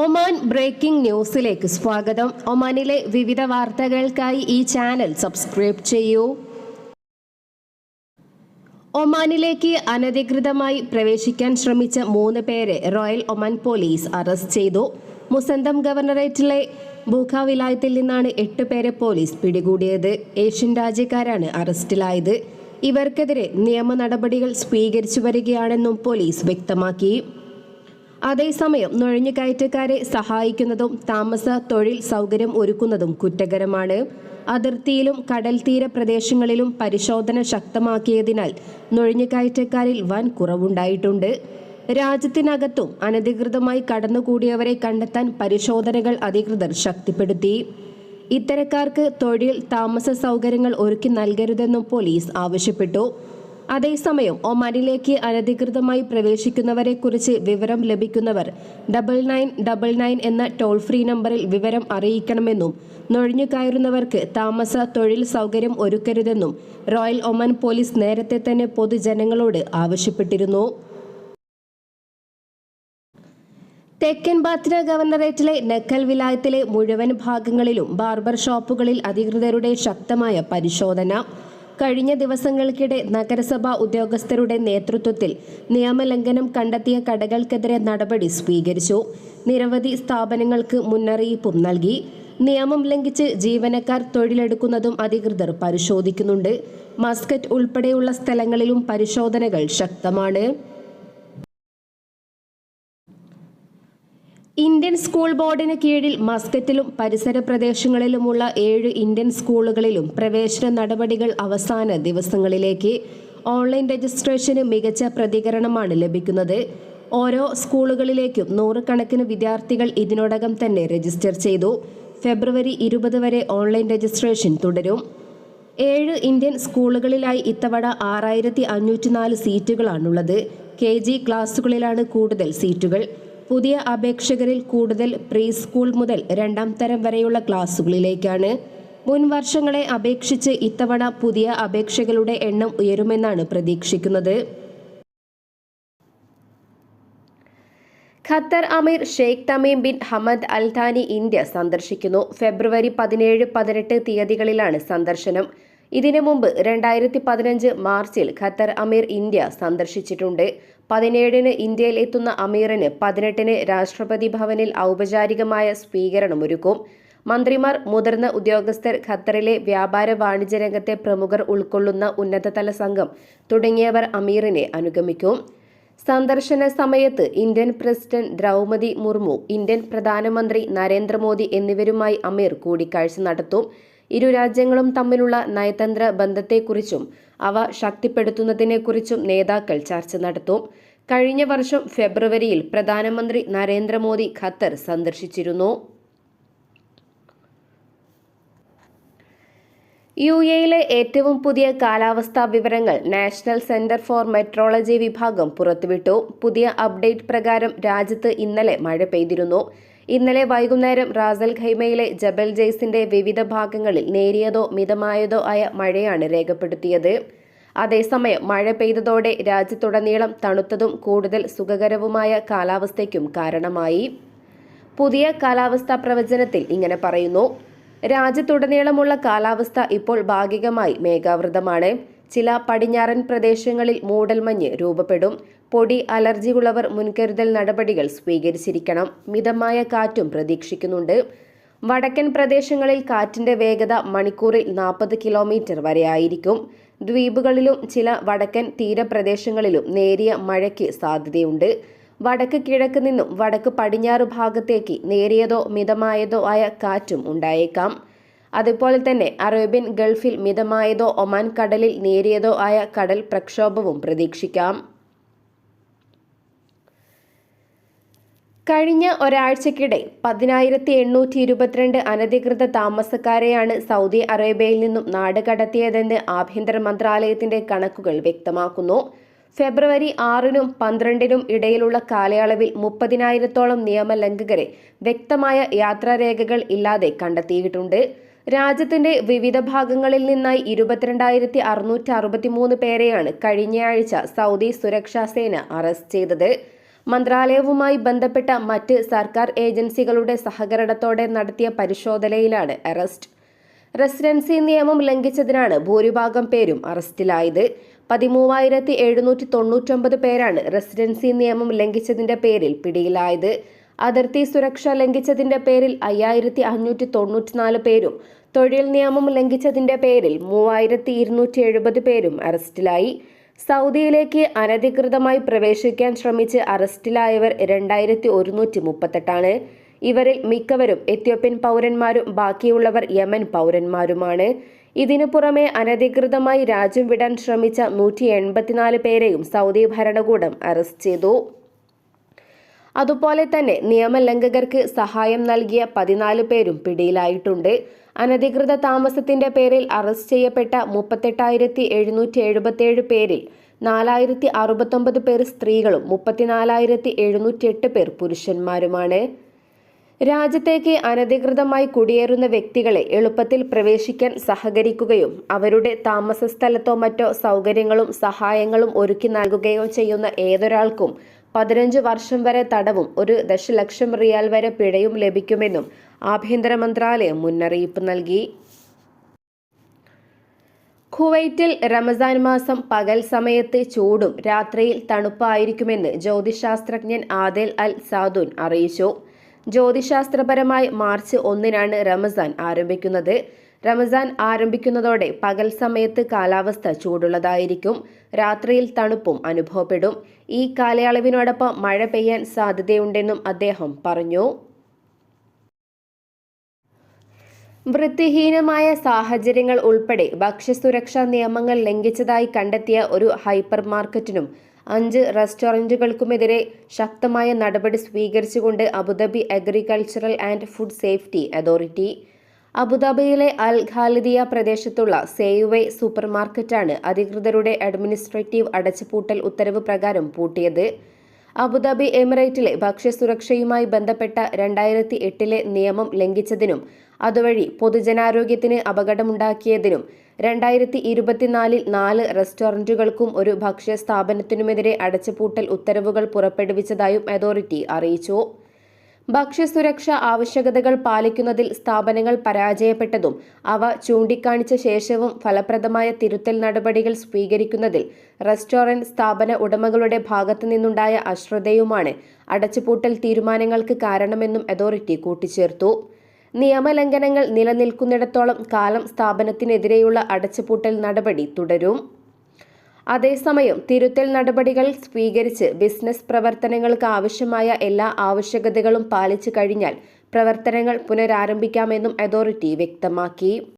Oman breaking ന്യൂസിലേക്ക് സ്വാഗതം. ഒമാനിലെ വിവിധ വാർത്തകൾക്കായി ഈ ചാനൽ സബ്സ്ക്രൈബ് ചെയ്യൂ. ഒമാനിലേക്ക് അനധികൃതമായി പ്രവേശിക്കാൻ ശ്രമിച്ച മൂന്ന് പേരെ റോയൽ ഒമാൻ പോലീസ് അറസ്റ്റ് ചെയ്തു. മുസന്തം ഗവർണറേറ്റിലെ ബൂഖ വിലായത്തിൽ നിന്നാണ് എട്ട് പേരെ പോലീസ് പിടികൂടിയത്. ഏഷ്യൻ രാജ്യക്കാരാണ് അറസ്റ്റിലായത്. ഇവർക്കെതിരെ നിയമ നടപടികൾ സ്വീകരിച്ചു വരികയാണെന്നും പോലീസ് വ്യക്തമാക്കി. അതേസമയം നുഴഞ്ഞുകയറ്റക്കാരെ സഹായിക്കുന്നതും താമസ തൊഴിൽ സൗകര്യം ഒരുക്കുന്നതും കുറ്റകരമാണ്. അതിർത്തിയിലും കടൽ തീര പ്രദേശങ്ങളിലും പരിശോധന ശക്തമാക്കിയതിനാൽ നുഴഞ്ഞുകയറ്റക്കാരിൽ വൻ കുറവുണ്ടായിട്ടുണ്ട്. രാജ്യത്തിനകത്തും അനധികൃതമായി കടന്നുകൂടിയവരെ കണ്ടെത്താൻ പരിശോധനകൾ അധികൃതർ ശക്തിപ്പെടുത്തി. ഇത്തരക്കാർക്ക് തൊഴിൽ താമസ സൗകര്യങ്ങൾ ഒരുക്കി നൽകരുതെന്നും പോലീസ് ആവശ്യപ്പെട്ടു. അതേസമയം ഒമാനിലേക്ക് അനധികൃതമായി പ്രവേശിക്കുന്നവരെ കുറിച്ച് വിവരം ലഭിക്കുന്നവർ ഡബിൾ നയൻ ഡബിൾ നയൻ എന്ന ടോൾ ഫ്രീ നമ്പറിൽ വിവരം അറിയിക്കണമെന്നും നുഴഞ്ഞു കയറുന്നവർക്ക് താമസ തൊഴിൽ സൗകര്യം ഒരുക്കരുതെന്നും റോയൽ ഒമാൻ പോലീസ് നേരത്തെ തന്നെ പൊതുജനങ്ങളോട് ആവശ്യപ്പെട്ടിരുന്നു. തെക്കൻ ബാത്ര ഗവർണറേറ്റിലെ നക്കൽ വിലായത്തിലെ മുഴുവൻ ഭാഗങ്ങളിലും ബാർബർ ഷോപ്പുകളിൽ അധികൃതരുടെ ശക്തമായ പരിശോധന. കഴിഞ്ഞ ദിവസങ്ങൾക്കിടെ നഗരസഭാ ഉദ്യോഗസ്ഥരുടെ നേതൃത്വത്തിൽ നിയമലംഘനം കണ്ടെത്തിയ കടകൾക്കെതിരെ നടപടി സ്വീകരിച്ചു. നിരവധി സ്ഥാപനങ്ങൾക്ക് മുന്നറിയിപ്പും നൽകി. നിയമം ലംഘിച്ച് ജീവനക്കാർ തൊഴിലെടുക്കുന്നതും അധികൃതർ പരിശോധിക്കുന്നുണ്ട്. മസ്കറ്റ് ഉൾപ്പെടെയുള്ള സ്ഥലങ്ങളിലും പരിശോധനകൾ ശക്തമാണ്. ഇന്ത്യൻ സ്കൂൾ ബോർഡിന് കീഴിൽ മസ്കറ്റിലും പരിസര പ്രദേശങ്ങളിലുമുള്ള ഏഴ് ഇന്ത്യൻ സ്കൂളുകളിലും പ്രവേശന നടപടികൾ അവസാന ദിവസങ്ങളിലേക്ക് ഓൺലൈൻ രജിസ്ട്രേഷന് മികച്ച പ്രതികരണമാണ് ലഭിക്കുന്നത്. ഓരോ സ്കൂളുകളിലേക്കും നൂറുകണക്കിന് വിദ്യാർത്ഥികൾ ഇതിനോടകം തന്നെ രജിസ്റ്റർ ചെയ്തു. ഫെബ്രുവരി ഇരുപത് വരെ ഓൺലൈൻ രജിസ്ട്രേഷൻ തുടരും. ഏഴ് ഇന്ത്യൻ സ്കൂളുകളിലായി ഇത്തവണ ആറായിരത്തി അഞ്ഞൂറ്റിനാല് സീറ്റുകളാണുള്ളത്. കെ ജി ക്ലാസുകളിലാണ് കൂടുതൽ സീറ്റുകൾ. പുതിയ അപേക്ഷകരിൽ കൂടുതൽ പ്രീ സ്കൂൾ മുതൽ രണ്ടാം തരം വരെയുള്ള ക്ലാസുകളിലേക്കാണ്. മുൻ വർഷങ്ങളെ അപേക്ഷിച്ച് ഇത്തവണ പുതിയ അപേക്ഷകളുടെ എണ്ണം ഉയരുമെന്നാണ് പ്രതീക്ഷിക്കുന്നത്. Qatar Emir Sheikh Tamim bin Hamad Al Thani India സന്ദർശിക്കുന്നു. ഫെബ്രുവരി പതിനേഴ് പതിനെട്ട് തീയതികളിലാണ് സന്ദർശനം. ഇതിനു മുമ്പ് രണ്ടായിരത്തി പതിനഞ്ച് മാർച്ചിൽ ഖത്തർ അമീർ ഇന്ത്യ സന്ദർശിച്ചിട്ടുണ്ട്. പതിനേഴിന് ഇന്ത്യയിൽ എത്തുന്ന അമീറിന് പതിനെട്ടിന് രാഷ്ട്രപതി ഭവനിൽ ഔപചാരികമായ സ്വീകരണമൊരുക്കും. മന്ത്രിമാർ മുതിർന്ന ഉദ്യോഗസ്ഥർ ഖത്തറിലെ വ്യാപാര വാണിജ്യ രംഗത്തെ പ്രമുഖർ ഉൾക്കൊള്ളുന്ന ഉന്നതതല സംഘം തുടങ്ങിയവർ അമീറിനെ അനുഗമിക്കും. സന്ദർശന സമയത്ത് Indian president Droupadi Murmu Indian പ്രധാനമന്ത്രി നരേന്ദ്രമോദി എന്നിവരുമായി അമീർ കൂടിക്കാഴ്ച നടത്തും. ഇരു രാജ്യങ്ങളും തമ്മിലുള്ള നയതന്ത്ര ബന്ധത്തെക്കുറിച്ചും അവ ശക്തിപ്പെടുത്തുന്നതിനെക്കുറിച്ചും നേതാക്കൾ ചർച്ച നടത്തും. കഴിഞ്ഞ വർഷം ഫെബ്രുവരിയിൽ പ്രധാനമന്ത്രി നരേന്ദ്രമോദി ഖത്തർ സന്ദർശിച്ചിരുന്നു. യു എയിലെ ഏറ്റവും പുതിയ കാലാവസ്ഥാ വിവരങ്ങൾ നാഷണൽ സെന്റർ ഫോർ മെട്രോളജി വിഭാഗം പുറത്തുവിട്ടു. പുതിയ അപ്ഡേറ്റ് പ്രകാരം രാജ്യത്ത് ഇന്നലെ മഴ പെയ്തിരുന്നു. ഇന്നലെ വൈകുന്നേരം റാസൽ ഖൈമയിലെ ജബൽ ജെയ്സിന്റെ വിവിധ ഭാഗങ്ങളിൽ നേരിയതോ മിതമായതോ ആയ മഴയാണ് രേഖപ്പെടുത്തിയത്. അതേസമയം മഴ പെയ്തതോടെ രാജ്യത്തുടനീളം തണുത്തതും കൂടുതൽ സുഖകരവുമായ കാലാവസ്ഥയ്ക്കും കാരണമായി. പുതിയ കാലാവസ്ഥാ പ്രവചനത്തിൽ ഇങ്ങനെ പറയുന്നു രാജ്യത്തുടനീളമുള്ള കാലാവസ്ഥ ഇപ്പോൾ ഭാഗികമായി മേഘാവൃതമാണ്. ചില പടിഞ്ഞാറൻ പ്രദേശങ്ങളിൽ മൂടൽമഞ്ഞ് രൂപപ്പെടും. പൊടി അലർജി ഉള്ളവർ മുൻകരുതൽ നടപടികൾ സ്വീകരിച്ചിരിക്കണം. മിതമായ കാറ്റും പ്രതീക്ഷിക്കുന്നുണ്ട്. വടക്കൻ പ്രദേശങ്ങളിൽ കാറ്റിന്റെ വേഗത മണിക്കൂറിൽ നാൽപ്പത് കിലോമീറ്റർ വരെ ആയിരിക്കും ദ്വീപുകളിലും ചില വടക്കൻ തീരപ്രദേശങ്ങളിലും നേരിയ മഴയ്ക്ക് സാധ്യതയുണ്ട്. വടക്ക് കിഴക്ക് നിന്നും വടക്ക് പടിഞ്ഞാറ് ഭാഗത്തേക്ക് നേരിയതോ മിതമായതോ ആയ കാറ്റും ഉണ്ടായേക്കാം. അതുപോലെ തന്നെ അറേബ്യൻ ഗൾഫിൽ മിതമായതോ ഒമാൻ കടലിൽ നേരിയതോ ആയ കടൽ പ്രക്ഷോഭവും പ്രതീക്ഷിക്കാം. കഴിഞ്ഞ ഒരാഴ്ചക്കിടെ പതിനായിരത്തി എണ്ണൂറ്റി ഇരുപത്തിരണ്ട് അനധികൃത താമസക്കാരെയാണ് സൗദി അറേബ്യയിൽ നിന്നും നാട് കടത്തിയതെന്ന് ആഭ്യന്തര മന്ത്രാലയത്തിന്റെ കണക്കുകൾ വ്യക്തമാക്കുന്നു. ഫെബ്രുവരി ആറിനും പന്ത്രണ്ടിനും ഇടയിലുള്ള കാലയളവിൽ മുപ്പതിനായിരത്തോളം നിയമലംഘകരെ വ്യക്തമായ യാത്രാരേഖകൾ ഇല്ലാതെ കണ്ടെത്തിയിട്ടുണ്ട്. രാജ്യത്തിന്റെ വിവിധ ഭാഗങ്ങളിൽ നിന്നായി ഇരുപത്തിരണ്ടായിരത്തി അറുന്നൂറ്റി അറുപത്തിമൂന്ന് പേരെയാണ് കഴിഞ്ഞയാഴ്ച സൗദി സുരക്ഷാ സേന അറസ്റ്റ് ചെയ്തത്. മന്ത്രാലയവുമായി ബന്ധപ്പെട്ട മറ്റ് സർക്കാർ ഏജൻസികളുടെ സഹകരണത്തോടെ നടത്തിയ പരിശോധനയിലാണ് അറസ്റ്റ്. റെസിഡൻസി നിയമം ലംഘിച്ചതിനാണ് ഭൂരിഭാഗം പേരും അറസ്റ്റിലായത്. പതിമൂവായിരത്തി എഴുന്നൂറ്റി തൊണ്ണൂറ്റൊമ്പത് പേരാണ് റെസിഡൻസി നിയമം ലംഘിച്ചതിന്റെ പേരിൽ പിടിയിലായത്. അതിർത്തി സുരക്ഷ ലംഘിച്ചതിന്റെ പേരിൽ അയ്യായിരത്തി അഞ്ഞൂറ്റി തൊണ്ണൂറ്റിനാല് പേരും തൊഴിൽ നിയമം ലംഘിച്ചതിന്റെ പേരിൽ മൂവായിരത്തി ഇരുന്നൂറ്റി എഴുപത് പേരും അറസ്റ്റിലായി. സൗദിയിലേക്ക് അനധികൃതമായി പ്രവേശിക്കാൻ ശ്രമിച്ച് അറസ്റ്റിലായവർ രണ്ടായിരത്തി ഒരുന്നൂറ്റി മുപ്പത്തെട്ടാണ് ഇവരിൽ മിക്കവരും എത്യോപ്യൻ പൗരന്മാരും ബാക്കിയുള്ളവർ യമൻ പൗരന്മാരുമാണ്. ഇതിനു പുറമെ അനധികൃതമായി രാജ്യം വിടാൻ ശ്രമിച്ച നൂറ്റി എൺപത്തിനാല് പേരെയും സൗദി ഭരണകൂടം അറസ്റ്റ് ചെയ്തു. അതുപോലെ തന്നെ നിയമലംഘകർക്ക് സഹായം നൽകിയ പതിനാല് പേരും പിടിയിലായിട്ടുണ്ട്. അനധികൃത താമസത്തിന്റെ പേരിൽ അറസ്റ്റ് ചെയ്യപ്പെട്ട മുപ്പത്തെട്ടായിരത്തി എഴുന്നൂറ്റി എഴുപത്തിയേഴ് പേരിൽ നാലായിരത്തി അറുപത്തൊമ്പത് പേർ സ്ത്രീകളും മുപ്പത്തിനാലായിരത്തി എഴുന്നൂറ്റി എട്ട് പേർ പുരുഷന്മാരുമാണ്. രാജ്യത്തേക്ക് അനധികൃതമായി കുടിയേറുന്ന വ്യക്തികളെ എളുപ്പത്തിൽ പ്രവേശിക്കാൻ സഹകരിക്കുകയും അവരുടെ താമസ സ്ഥലത്തോ മറ്റോ സൗകര്യങ്ങളും സഹായങ്ങളും ഒരുക്കി നൽകുകയോ ചെയ്യുന്ന ഏതൊരാൾക്കും പതിനഞ്ച് വർഷം വരെ തടവും ഒരു ദശലക്ഷം റിയാൽ വരെ പിഴയും ലഭിക്കുമെന്നും ആഭ്യന്തര മന്ത്രാലയം മുന്നറിയിപ്പ് നൽകി. കുവൈറ്റിൽ റമസാൻ മാസം പകൽ സമയത്ത് ചൂടും രാത്രിയിൽ തണുപ്പായിരിക്കുമെന്ന് ജ്യോതിശാസ്ത്രജ്ഞൻ ആദേൽ അൽ സാദുൻ അറിയിച്ചു. ജ്യോതിശാസ്ത്രപരമായി മാർച്ച് ഒന്നിനാണ് റമസാൻ ആരംഭിക്കുന്നത്. റമസാൻ ആരംഭിക്കുന്നതോടെ പകൽ സമയത്ത് കാലാവസ്ഥ ചൂടുള്ളതായിരിക്കും. രാത്രിയിൽ തണുപ്പും അനുഭവപ്പെടും. ഈ കാലയളവിനോടൊപ്പം മഴ പെയ്യാൻ സാധ്യതയുണ്ടെന്നും അദ്ദേഹം പറഞ്ഞു. വൃത്തിഹീനമായ സാഹചര്യങ്ങൾ ഉൾപ്പെടെ ഭക്ഷ്യസുരക്ഷാ നിയമങ്ങൾ ലംഘിച്ചതായി കണ്ടെത്തിയ ഒരു ഹൈപ്പർ മാർക്കറ്റിനും അഞ്ച് റെസ്റ്റോറന്റുകൾക്കുമെതിരെ ശക്തമായ നടപടി സ്വീകരിച്ചുകൊണ്ട് Abu Dhabi agricultural and food safety authority അബുദാബിയിലെ അൽ ഖാലിദിയ പ്രദേശത്തുള്ള സേയുവേ സൂപ്പർ മാർക്കറ്റാണ് അധികൃതരുടെ അഡ്മിനിസ്ട്രേറ്റീവ് അടച്ചുപൂട്ടൽ ഉത്തരവ് പ്രകാരം പൂട്ടിയത്. അബുദാബി എമിറേറ്റിലെ ഭക്ഷ്യസുരക്ഷയുമായി ബന്ധപ്പെട്ട രണ്ടായിരത്തി എട്ടിലെ നിയമം ലംഘിച്ചതിനും അതുവഴി പൊതുജനാരോഗ്യത്തിന് അപകടമുണ്ടാക്കിയതിനും രണ്ടായിരത്തി ഇരുപത്തിനാലിൽ നാല് റെസ്റ്റോറന്റുകൾക്കും ഒരു ഭക്ഷ്യ സ്ഥാപനത്തിനുമെതിരെ അടച്ചുപൂട്ടൽ ഉത്തരവുകൾ പുറപ്പെടുവിച്ചതായും അതോറിറ്റി അറിയിച്ചു. ഭക്ഷ്യസുരക്ഷ ആവശ്യകതകൾ പാലിക്കുന്നതിൽ സ്ഥാപനങ്ങൾ പരാജയപ്പെട്ടതും അവ ചൂണ്ടിക്കാണിച്ച ശേഷവും ഫലപ്രദമായ തിരുത്തൽ നടപടികൾ സ്വീകരിക്കുന്നതിൽ റെസ്റ്റോറന്റ് സ്ഥാപന ഉടമകളുടെ ഭാഗത്തു നിന്നുണ്ടായ അശ്രദ്ധയുമാണ് അടച്ചുപൂട്ടൽ തീരുമാനങ്ങൾക്ക് കാരണമെന്നും അതോറിറ്റി കൂട്ടിച്ചേർത്തു. നിയമലംഘനങ്ങൾ നിലനിൽക്കുന്നിടത്തോളം കാലം സ്ഥാപനത്തിനെതിരെയുള്ള അടച്ചുപൂട്ടൽ നടപടി തുടരും. അതേസമയം തിരുത്തൽ നടപടികൾ സ്വീകരിച്ച് ബിസിനസ് പ്രവർത്തനങ്ങൾക്ക് ആവശ്യമായ എല്ലാ ആവശ്യകതകളും പാലിച്ചു കഴിഞ്ഞാൽ പ്രവർത്തനങ്ങൾ പുനരാരംഭിക്കാമെന്നും അതോറിറ്റി വ്യക്തമാക്കി.